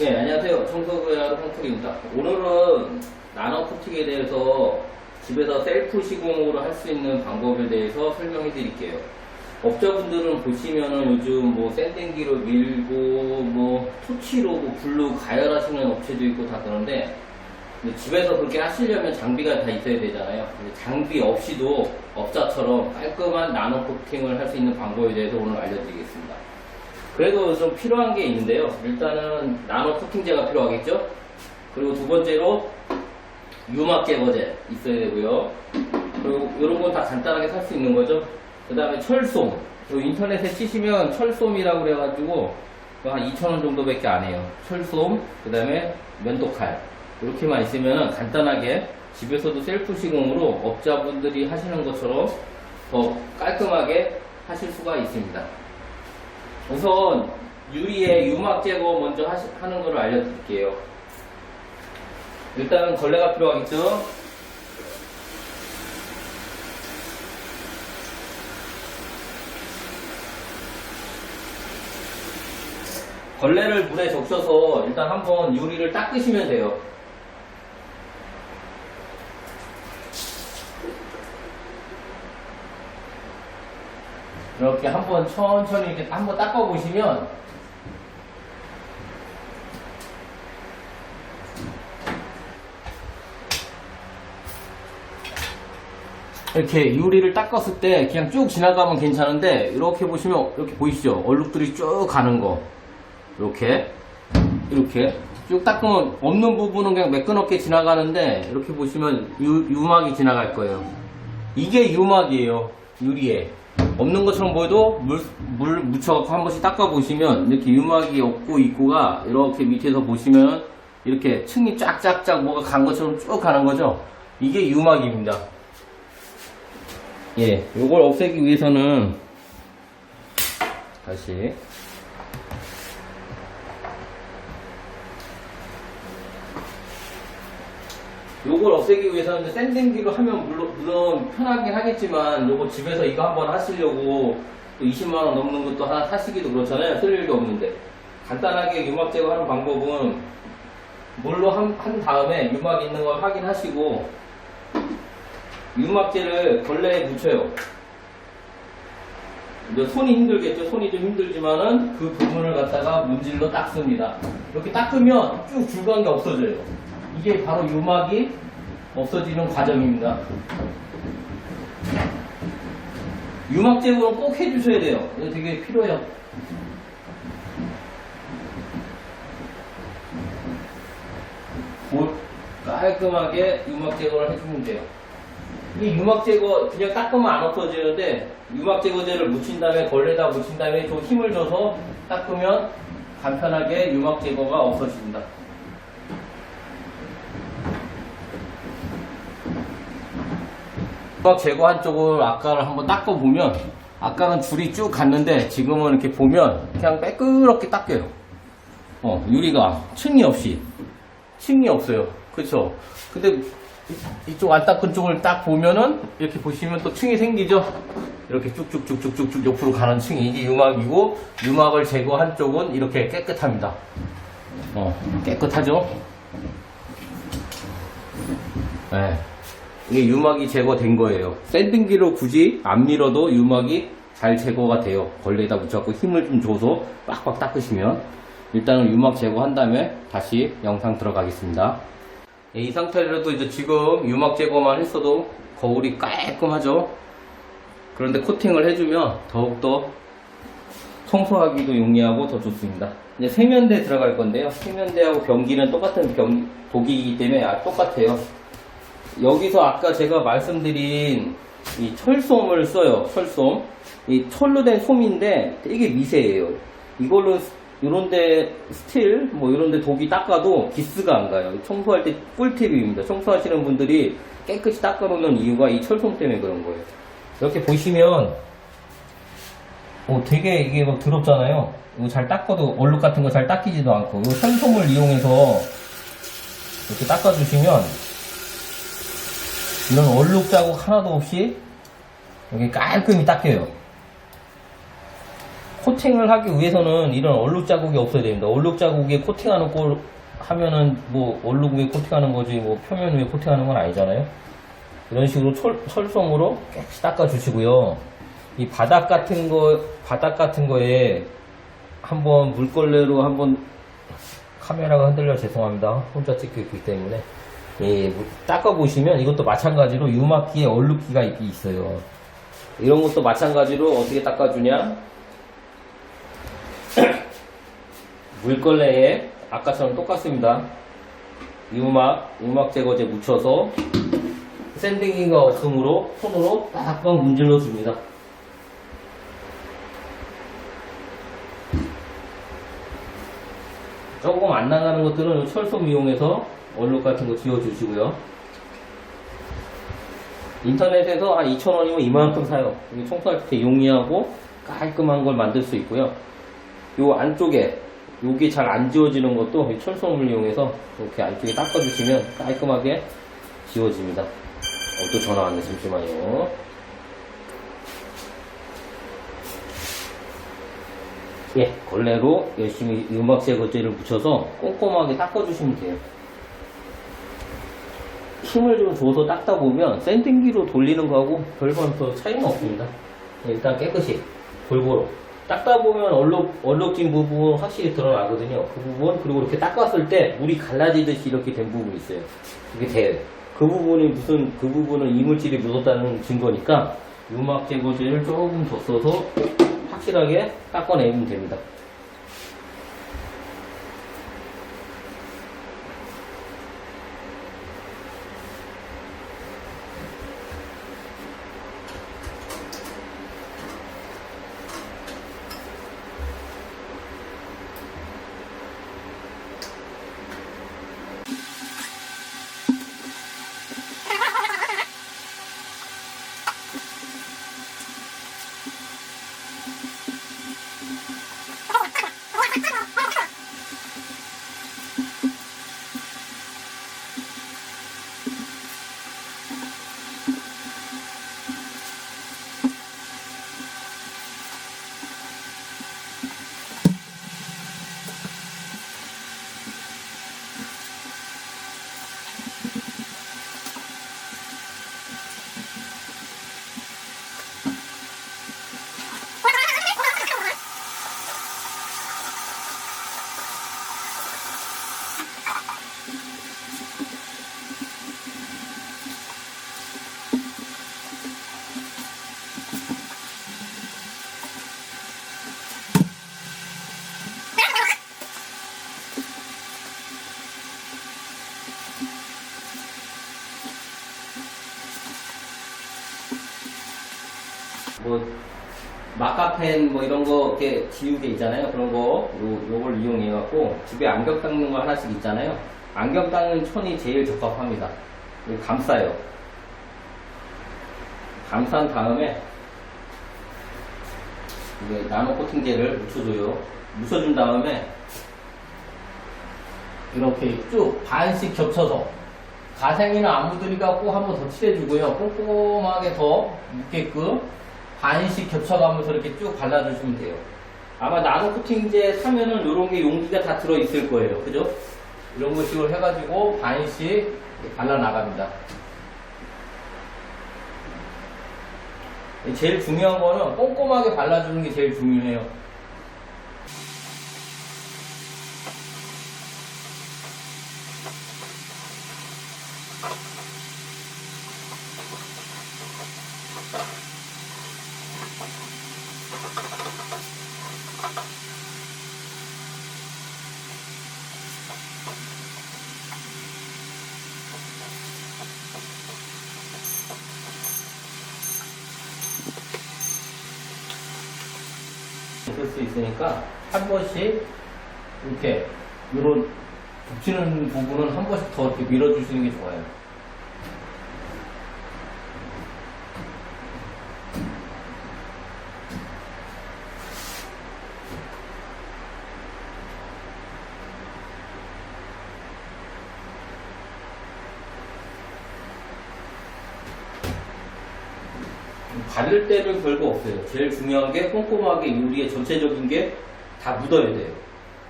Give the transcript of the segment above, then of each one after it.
예, 안녕하세요. 청소부야 홍풀입니다. 오늘은 나노 코팅에 대해서 집에서 셀프 시공으로 할 수 있는 방법에 대해서 설명해 드릴게요. 업자분들은 보시면은 요즘 뭐 샌딩기로 밀고 뭐 토치로 뭐 불로 가열하시는 업체도 있고 다 그런데 집에서 그렇게 하시려면 장비가 다 있어야 되잖아요. 장비 없이도 업자처럼 깔끔한 나노 코팅을 할 수 있는 방법에 대해서 오늘 알려드리겠습니다. 그래도 좀 필요한 게 있는데요. 일단은 나노 코팅제가 필요하겠죠? 그리고 두 번째로 유막 제거제 있어야 되고요. 그리고 이런 건 다 간단하게 살 수 있는 거죠. 그 다음에 철솜. 요 인터넷에 치시면 철솜이라고 그래가지고 한 2,000원 정도밖에 안 해요. 철솜, 그 다음에 면도칼. 이렇게만 있으면 간단하게 집에서도 셀프 시공으로 업자분들이 하시는 것처럼 더 깔끔하게 하실 수가 있습니다. 우선 유리에 유막 제거 먼저 하시, 하는 걸 알려드릴게요. 일단은 걸레가 필요하겠죠? 걸레를 물에 적셔서 일단 한번 유리를 닦으시면 돼요. 이렇게 한번 천천히 이렇게 한번 닦아 보시면 이렇게 유리를 닦았을 때 그냥 쭉 지나가면 괜찮은데 이렇게 보시면 이렇게 보이시죠? 얼룩들이 쭉 가는 거 이렇게 이렇게 쭉 닦으면 없는 부분은 그냥 매끈하게 지나가는데 이렇게 보시면 유, 유막이 지나갈 거예요. 이게 유막이에요. 유리에. 없는 것처럼 보여도 물, 물 묻혀갖고 한 번씩 닦아보시면 이렇게 유막이 없고 있고가 이렇게 밑에서 보시면 이렇게 층이 쫙쫙쫙 뭐가 간 것처럼 쭉 가는 거죠. 이게 유막입니다. 예, 요걸 없애기 위해서는 다시 요걸 없애기 위해서는 샌딩기로 하면 물론, 물론 편하긴 하겠지만 요거 집에서 이거 한번 하시려고 또 20만원 넘는 것도 하나 사시기도 그렇잖아요. 쓸 일이 없는데. 간단하게 유막 제거하는 방법은 물로 한, 한 다음에 유막 있는 걸 확인하시고 유막제를 걸레에 묻혀요. 이제 손이 힘들겠죠. 손이 좀 힘들지만은 그 부분을 갖다가 문질러 닦습니다. 이렇게 닦으면 쭉게 없어져요. 이게 바로 유막이 없어지는 과정입니다. 유막 제거는 꼭 해주셔야 돼요. 이거 되게 필요해요. 볼- 깔끔하게 유막 제거를 해주면 돼요. 이 유막 제거 그냥 닦으면 안 없어지는데 유막 제거제를 묻힌 다음에 걸레다 묻힌 다음에 좀 힘을 줘서 닦으면 간편하게 유막 제거가 없어집니다. 유막 제거한 쪽을 아까를 한번 닦아 보면 아까는 줄이 쭉 갔는데 지금은 이렇게 보면 그냥 매끄럽게 닦여요. 어 유리가 층이 없이 층이 없어요. 그쵸? 근데 이- 이쪽 안 닦은 쪽을 딱 보면은 이렇게 보시면 또 층이 생기죠? 이렇게 쭉쭉쭉쭉쭉쭉 옆으로 가는 층이 이게 유막이고 유막을 제거한 쪽은 이렇게 깨끗합니다. 어, 깨끗하죠? 네. 이게 유막이 제거된 거예요. 샌딩기로 굳이 안 밀어도 유막이 잘 제거가 돼요. 걸레에다 묻혀갖고 힘을 좀 줘서 빡빡 닦으시면 일단은 유막 제거한 다음에 다시 영상 들어가겠습니다. 예, 이 상태로도 이제 지금 유막 제거만 했어도 거울이 깔끔하죠. 그런데 코팅을 해주면 더욱더 청소하기도 용이하고 더 좋습니다. 이제 세면대 들어갈 건데요. 세면대하고 변기는 똑같은 변, 독이기 때문에 아, 똑같아요. 여기서 아까 제가 말씀드린 이 철솜을 써요. 철솜. 이 철로 된 솜인데 되게 미세해요. 이걸로 이런데 스틸 뭐 이런데 독이 닦아도 기스가 안 가요. 청소할 때 꿀팁입니다. 청소하시는 분들이 깨끗이 닦아놓는 이유가 이 철솜 때문에 그런 거예요. 이렇게 보시면 어, 되게 이게 막 더럽잖아요. 이거 잘 닦아도 얼룩 같은 거 잘 닦이지도 않고 이 철솜을 이용해서 이렇게 닦아주시면 이런 얼룩 자국 하나도 없이 여기 깔끔히 닦여요. 코팅을 하기 위해서는 이런 얼룩 자국이 없어야 됩니다. 얼룩 자국에 코팅하는 꼴 하면은 뭐 얼룩 위에 코팅하는 거지 뭐 표면 위에 코팅하는 건 아니잖아요. 이런 식으로 철, 철솜으로 깨끗이 닦아주시고요. 이 바닥 같은 거 바닥 같은 거에 한번 물걸레로 한번 카메라가 흔들려 죄송합니다. 혼자 찍고 있기 때문에 예, 닦아 보시면 이것도 마찬가지로 유막기에 얼룩기가 있- 있어요. 이런 것도 마찬가지로 어떻게 닦아주냐? 물걸레에 아까처럼 똑같습니다. 유막, 유막 제거제 묻혀서 샌딩기가 없으므로 손으로 딱딱 문질러 줍니다. 조금 안 나가는 것들은 철솜 이용해서 얼룩 같은 거 지워주시고요. 인터넷에서 한 2,000원이면 이만큼 사요. 청소할 때 용이하고 깔끔한 걸 만들 수 있고요. 요 안쪽에 여기 잘안 지워지는 것도 이 철솜을 이용해서 이렇게 안쪽에 닦아주시면 깔끔하게 지워집니다. 어, 또 전화 왔네. 잠시만요. 예, 걸레로 열심히 음악 제거제를 묻혀서 꼼꼼하게 닦아주시면 돼요. 힘을 좀 줘서 닦다 보면 샌딩기로 돌리는 거하고 별반 더 차이는 없습니다. 예, 일단 깨끗이 골고루 닦다 보면 얼룩 얼룩진 부분 확실히 드러나거든요. 그 부분 그리고 이렇게 닦았을 때 물이 갈라지듯이 이렇게 된 부분이 있어요. 이게 돼요. 그 부분이 무슨 그 부분은 이물질이 묻었다는 증거니까 유막 제거제를 조금 더 써서 확실하게 닦아내면 됩니다. 뭐 마카펜 뭐 이런 거 이렇게 지우개 있잖아요. 그런 거 요, 요걸 이용해 갖고 집에 안경 닦는 거 하나씩 있잖아요. 안경 닦는 천이 제일 적합합니다. 이거 감싸요. 감싼 다음에 이게 나노 코팅제를 묻혀줘요. 묻혀준 다음에 이렇게 쭉 반씩 겹쳐서 가생이나 안 묻으니까 꼭한번 더 칠해주고요. 꼼꼼하게 더 묻게끔 반씩 겹쳐가면서 이렇게 쭉 발라주시면 돼요. 아마 나노 코팅제 사면은 이런 게 용기가 다 들어있을 거예요. 그죠? 이런 거 식으로 해가지고 반씩 발라나갑니다. 제일 중요한 거는 꼼꼼하게 발라주는 게 제일 중요해요. 있으니까 한 번씩 이렇게 이런 붙이는 부분은 한 번씩 더 이렇게 밀어주시는 게 좋아요. 바를 때는 별거 없어요. 제일 중요한 게 꼼꼼하게 요리의 전체적인 게 다 묻어야 돼요.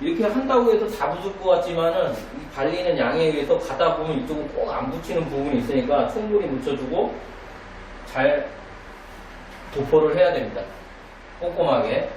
이렇게 한다고 해서 다 묻을 것 같지만은 이 발리는 양에 의해서 가다 보면 이쪽은 꼭 안 붙이는 부분이 있으니까 충분히 묻혀주고 잘 도포를 해야 됩니다. 꼼꼼하게.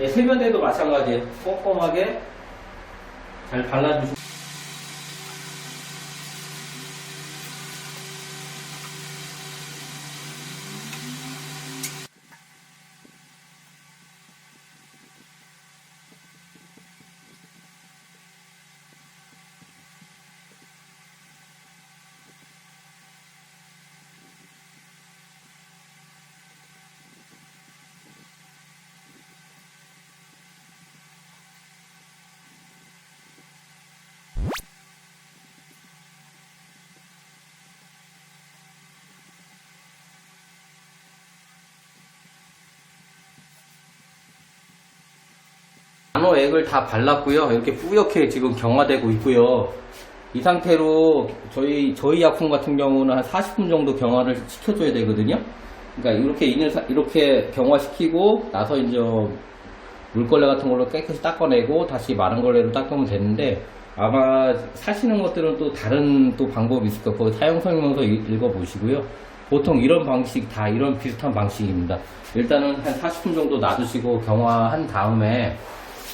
예, 세면대도 마찬가지예요. 꼼꼼하게 잘 발라주시고. 단호액을 다 발랐고요. 이렇게 뿌옇게 지금 경화되고 있고요. 이 상태로 저희 저희 약품 같은 경우는 한 40분 정도 경화를 시켜줘야 되거든요. 그러니까 이렇게 인을 사- 이렇게 경화시키고 나서 이제 물걸레 같은 걸로 깨끗이 닦아내고 다시 마른 걸레로 닦으면 되는데 아마 사시는 것들은 또 다른 또 방법이 있을 거고 사용 설명서 읽- 읽어보시고요. 보통 이런 방식 다 이런 비슷한 방식입니다. 일단은 한 40분 정도 놔두시고 경화한 다음에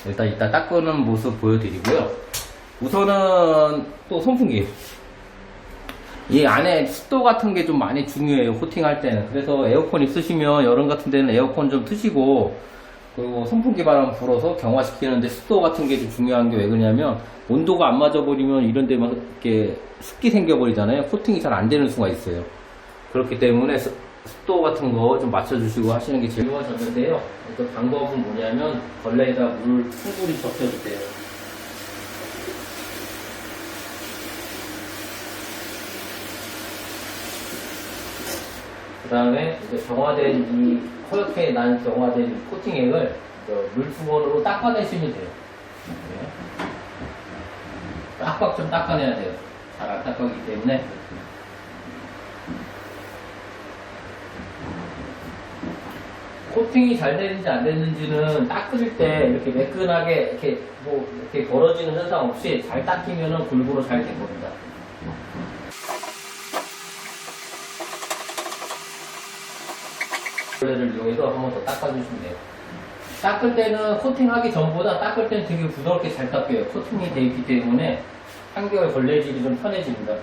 일단 이따 닦는 모습 보여드리고요. 우선은 또 선풍기. 이 안에 습도 같은 게 좀 많이 중요해요. 코팅할 때는. 그래서 에어컨 있으시면 여름 같은 데는 에어컨 좀 트시고 그리고 선풍기 바람 불어서 경화시키는데 습도 같은 게 좀 중요한 게 왜 그러냐면 온도가 안 맞아 버리면 이런 데만 이렇게 습기 생겨 버리잖아요. 코팅이 잘 안 되는 수가 있어요. 그렇기 때문에 습- 습도 같은 거 좀 맞춰주시고 하시는 게 제일 좋아졌는데요. 그 방법은 뭐냐면 걸레에다 물 충분히 적셔주세요. 그 다음에 이제 경화된 이 허옇게 난 경화된 이 코팅액을 물수건으로 닦아내시면 돼요. 네. 빡빡 좀 닦아내야 돼요. 잘 안 닦아기 때문에. 코팅이 잘 되는지 안 되는지는 닦을 때 이렇게 매끈하게 이렇게 뭐 이렇게 벌어지는 현상 없이 잘 닦이면은 골고루 잘 된 겁니다. 걸레를 이용해서 한 번 더 닦아주시면 돼요. 닦을 때는 코팅하기 전보다 닦을 때는 되게 부드럽게 잘 닦여요. 코팅이 되어 있기 때문에 한결 걸레질이 좀 편해집니다.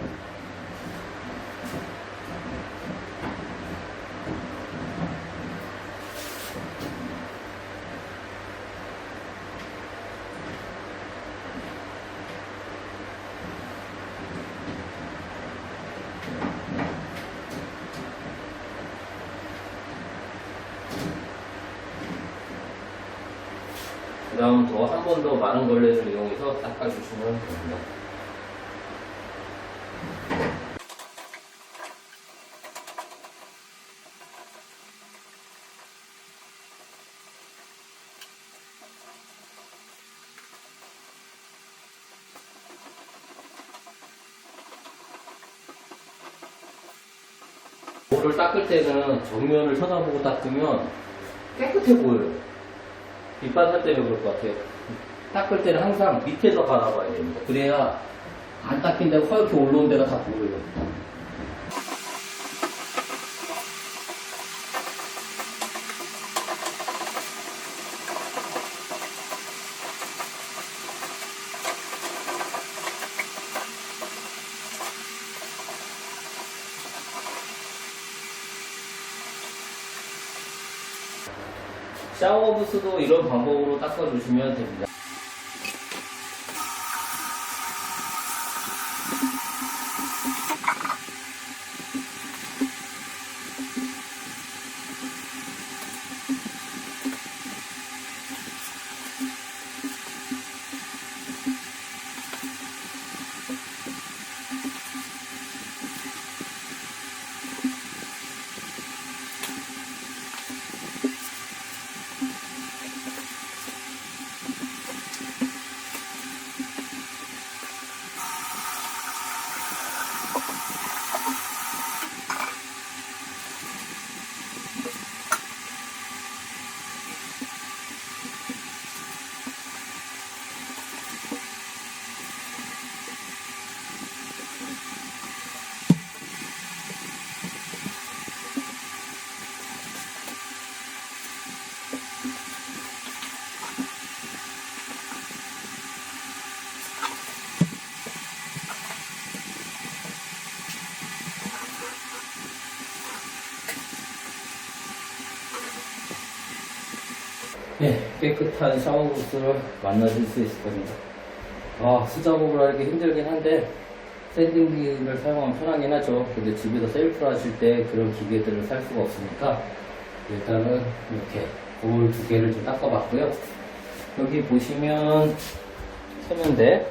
다음 더한번더 마른 걸레를 이용해서 닦아주시면 됩니다. 볼을 닦을 때는 정면을 쳐다보고 닦으면 깨끗해 보여요. 밑반사 때문에 그럴 것 같아요. 닦을 때는 항상 밑에서 바라봐야 됩니다. 그래야 안 닦인 데가 허옇게 올라온 데가 다 보여요. 부스도 이런 방법으로 닦아주시면 됩니다. 깨끗한 샤워부스를 만나실 수 있을 겁니다. 아, 수작업을 하기 힘들긴 한데, 샌딩기를 사용하면 편하긴 하죠. 근데 집에서 셀프를 하실 때 그런 기계들을 살 수가 없으니까, 일단은 이렇게 볼 두 개를 좀 닦아봤고요. 여기 보시면 세면대,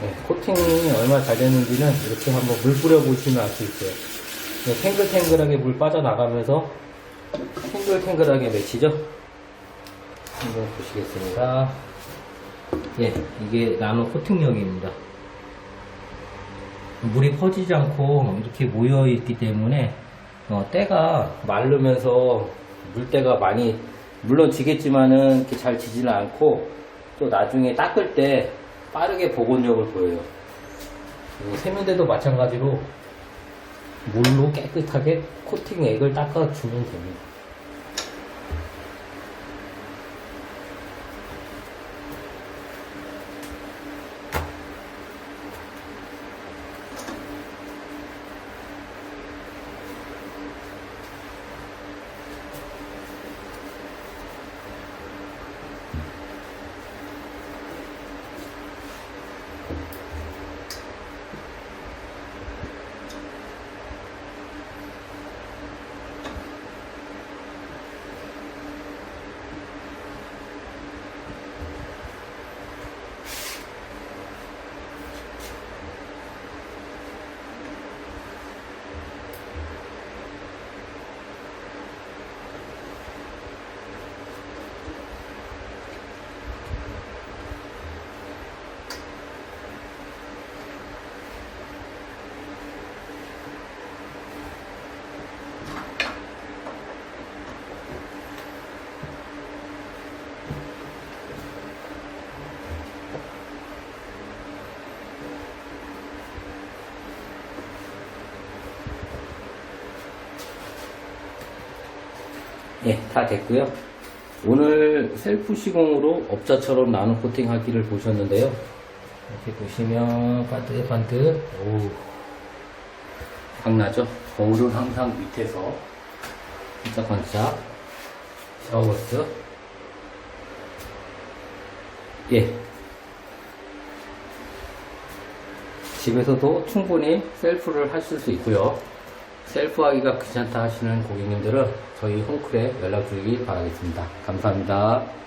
네, 코팅이 얼마나 잘 됐는지는 이렇게 한번 물 뿌려보시면 알 수 있어요. 네, 탱글탱글하게 물 빠져나가면서 탱글탱글하게 맺히죠? 한번 보시겠습니다. 예, 이게 나노 코팅력입니다. 물이 퍼지지 않고 이렇게 모여있기 때문에 어, 때가 마르면서 물때가 많이 물론 지겠지만은 이렇게 잘 지지는 않고 또 나중에 닦을 때 빠르게 복원력을 보여요. 그리고 세면대도 마찬가지로 물로 깨끗하게 코팅액을 닦아주면 됩니다. 예, 다 됐고요. 오늘 셀프 시공으로 업자처럼 나노 코팅 하기를 보셨는데요. 이렇게 보시면 반듯반듯, 오, 확나죠? 거울은 항상 밑에서 반짝반짝 샤워버스. 예. 집에서도 충분히 셀프를 하실 수 있고요. 셀프 하기가 귀찮다 하시는 고객님들은 저희 홈클에 연락 주시기 바라겠습니다. 감사합니다.